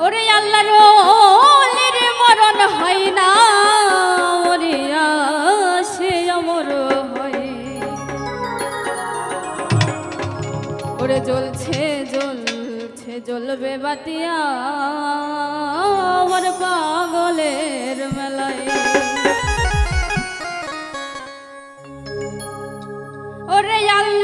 ওরে আল্লাহ রোলের মরণ হয় না, ওরে আসে অমর হয়। ওরে জ্বলছে জ্বলছে, জ্বলবে বাতিয়া আমার পাগলের মেলায়। ওরে আল্লাহ